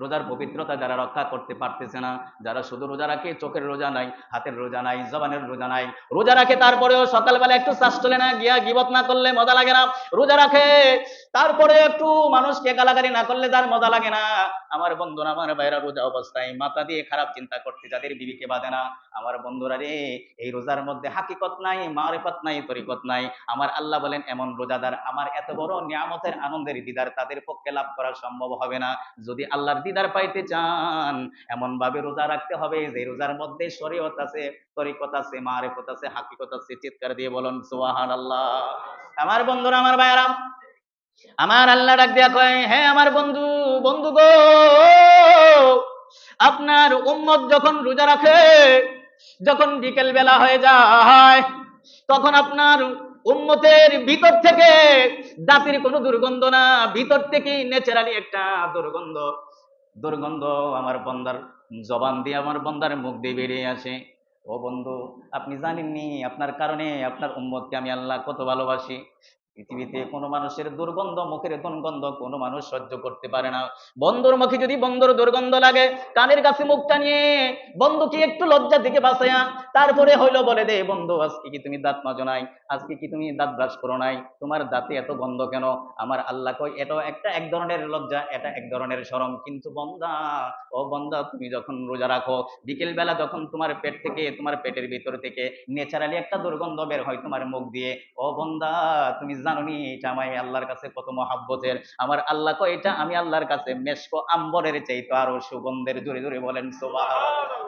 রোজার পবিত্রতা যারা রক্ষা করতে পারতেছে না, যারা শুধু রোজা রাখে, চোখের রোজা নাই, হাতের রোজা নাই, জবানের রোজা নাই, রোজা রাখে তারপরেও সকালবেলা একটু শ্বাস চলে না, গিয়া গিবত না করলে মজা লাগে না। রোজা রাখে তারপরে একটু মানুষকে গালাগালি না করলে তার মজা লাগে না। আমার বন্ধুরা, আমার ভাইরা রোজা অবস্থায় মাথা দিয়ে খারাপ চিন্তা করতে যাদের বিবিকে বাঁধে না। আমার বন্ধুরা রে, এই রোজার মধ্যে হাকিকত নাই, মারেফত নাই, তরিকত নাই। আমার আল্লাহ বলেন, এমন রোজাদার আমার এত বড় নিয়ামতের আনন্দের দিদার তাদের পক্ষে লাভ করা সম্ভব হবে না। যদি আল্লাহর দিদার পাইতে চান এমন ভাবে রোজা রাখতে হবে যে রোজার মধ্যে শরীয়ত আছে, তরিকত আছে, মারেফত আছে, হাকিকত আছে। চিৎকার দিয়ে বলুন সুবহান আল্লাহ আমার বন্ধুরা, আমার ভাইয়ারা আমার আল্লাহ ডাক দিয়া কয় হ্যাঁ আমার বন্ধু বন্ধু গো, আপনার উম্মত যখন রোজা রাখে, যখন বিকেল বেলা হয়ে যায়, তখন আপনার উম্মতের ভিতর থেকে জাতির কোনো দুর্গন্ধ না, ভিতর থেকে ন্যাচারালি একটা দুর্গন্ধ দুর্গন্ধ আমার বন্দার জবান দিয়ে আমার বন্দার মুখ দিয়ে বেরিয়ে আসে। ও বন্ধু, আপনি জানেননি আপনার কারণে আপনার উম্মতকে আমি আল্লাহ কত ভালোবাসি। পৃথিবীতে কোনো মানুষের দুর্গন্ধ, মুখের দুর্গন্ধ কোনো মানুষ সহ্য করতে পারে না। বন্ধুর মুখে যদি বন্ধুর দুর্গন্ধ লাগে, কানের কাছে মুখটা নিয়ে বন্ধুকে একটু লজ্জা দিকে বাঁচায়া তারপরে হইল বলে, দে বন্ধু, আজকে কি তুমি দাঁত মাজো নাই? আজকে কি তুমি দাঁত ব্রাশ করো নাই? তোমার দাঁতে এত গন্ধ কেন? আমার আল্লাহ কই এটাও একটা এক ধরনের লজ্জা, এটা এক ধরনের শরম। কিন্তু বন্দা ও বন্দা তুমি যখন রোজা রাখো বিকেল বেলা যখন তোমার পেট থেকে, তোমার পেটের ভিতর থেকে ন্যাচারালি একটা দুর্গন্ধ বের হয় তোমার মুখ দিয়ে, ও বন্দা তুমি জানো নি এটা আমি আল্লাহর কাছে কত মহাব্বতের। আমার আল্লাহ কয়, এটা আমি আল্লাহর কাছে, মেশকো, আম্বরের চাইতো আরও সুগন্ধের জোরে জোরে বলেন, সুবহানাল্লাহ।